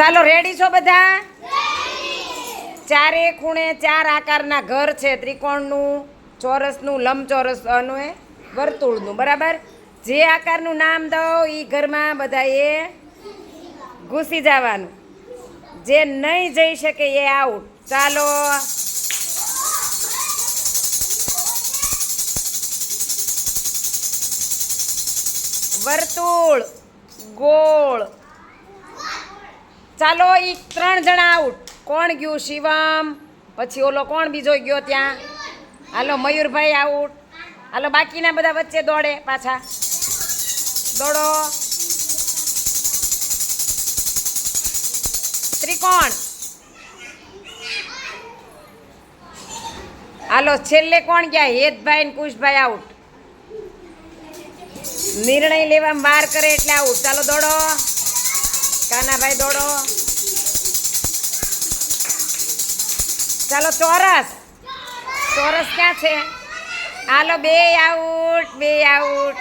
ચાલો રેડી છો બધા? ચારે ખૂણે ચાર આકારના ઘર છે ત્રિકોણનું ચોરસનું લંબચોરસનું એ વર્તુળનું બરાબર? જે આકારનું નામ દો એ ઘરમાં બધાએ ઘૂસી જવાનું. જે નહીં જઈ શકે એ આઉટ ચાલો. વર્તુળ ગોળ. ચાલો એ ત્રણ જણા આઉટ. કોણ ગયું શિવમ? પછી ઓલો કોણ બીજો ગયો ત્યાં? હાલો, મયુરભાઈ આઉટ. હાલો, બાકીના બધા વચ્ચે દોડે પાછા. દોડો. ત્રિકોણ. હાલો, છેલ્લે કોણ ગયા? હેતભાઈ ને કુશભાઈ આઉટ. નિર્ણય લેવા માર કરે એટલે આઉટ. ચાલો, દોડો. કાનાભાઈ દોડો. ચાલો ચોરસ. ચોરસ ક્યાં છે? હાલો બે આઉટ બે આઉટ.